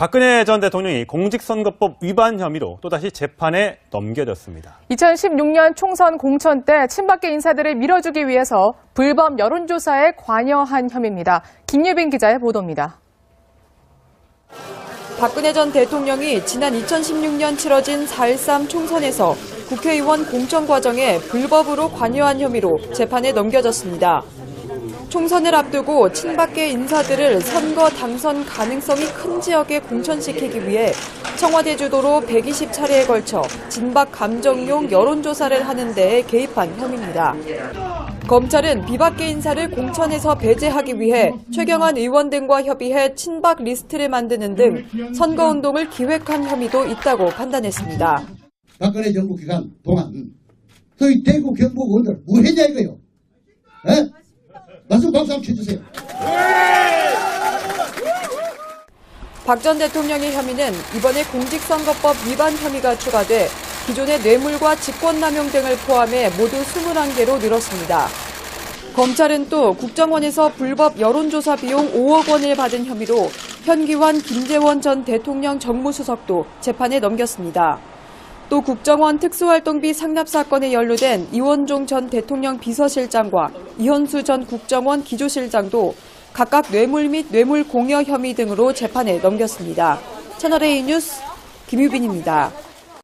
박근혜 전 대통령이 공직선거법 위반 혐의로 또다시 재판에 넘겨졌습니다. 2016년 총선 공천 때 친박계 인사들을 밀어주기 위해서 불법 여론조사에 관여한 혐의입니다. 김예빈 기자의 보도입니다. 박근혜 전 대통령이 지난 2016년 치러진 4.13 총선에서 국회의원 공천 과정에 불법으로 관여한 혐의로 재판에 넘겨졌습니다. 총선을 앞두고 친박계 인사들을 선거 당선 가능성이 큰 지역에 공천시키기 위해 청와대 주도로 120차례에 걸쳐 진박 감정용 여론조사를 하는 데에 개입한 혐의입니다. 검찰은 비박계 인사를 공천에서 배제하기 위해 최경환 의원 등과 협의해 친박 리스트를 만드는 등 선거운동을 기획한 혐의도 있다고 판단했습니다. 박근혜 정부 기간 동안 저희 대구 경북 의원들 뭐 했냐 이거요? 예? 박수 한번 쳐주세요. 박 전 대통령의 혐의는 이번에 공직선거법 위반 혐의가 추가돼 기존의 뇌물과 직권남용 등을 포함해 모두 21개로 늘었습니다. 검찰은 또 국정원에서 불법 여론조사 비용 5억 원을 받은 혐의로 현기환 김재원 전 대통령 정무수석도 재판에 넘겼습니다. 또 국정원 특수활동비 상납 사건에 연루된 이원종 전 대통령 비서실장과 이현수 전 국정원 기조실장도 각각 뇌물 및 뇌물 공여 혐의 등으로 재판에 넘겼습니다. 채널A 뉴스 김유빈입니다.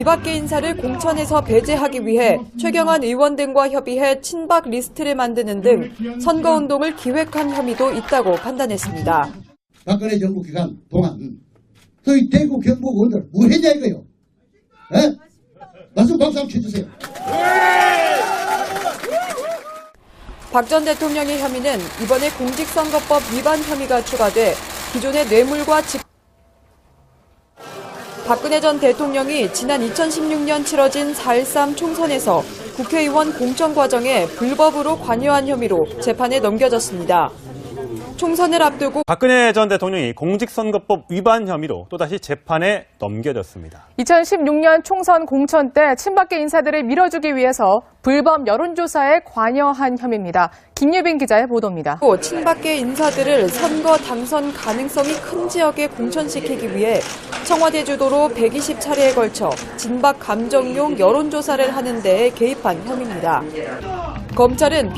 이밖의 인사를 공천에서 배제하기 위해 최경환 의원 등과 협의해 친박 리스트를 만드는 등 선거운동을 기획한 혐의도 있다고 판단했습니다. 박근혜 정부 기간 동안 저희 대구 경북 의원들 뭐 했냐 이거요? 예? 말씀 박수 한번 쳐주세요. 박 전 대통령의 혐의는 이번에 공직선거법 위반 혐의가 추가돼 기존의 뇌물과 직 박근혜 전 대통령이 지난 2016년 치러진 4.13 총선에서 국회의원 공천 과정에 불법으로 관여한 혐의로 재판에 넘겨졌습니다. 총선을 앞두고 박근혜 전 대통령이 공직선거법 위반 혐의로 또다시 재판에 넘겨졌습니다. 2016년 총선 공천 때 친박계 인사들을 밀어주기 위해서 불법 여론조사에 관여한 혐의입니다. 김예빈 기자의 보도입니다. 또 친박계 인사들을 선거 당선 가능성이 큰 지역에 공천시키기 위해 청와대 주도로 120차례에 걸쳐 진박 감정용 여론조사를 하는 데에 개입한 혐의입니다. 검찰은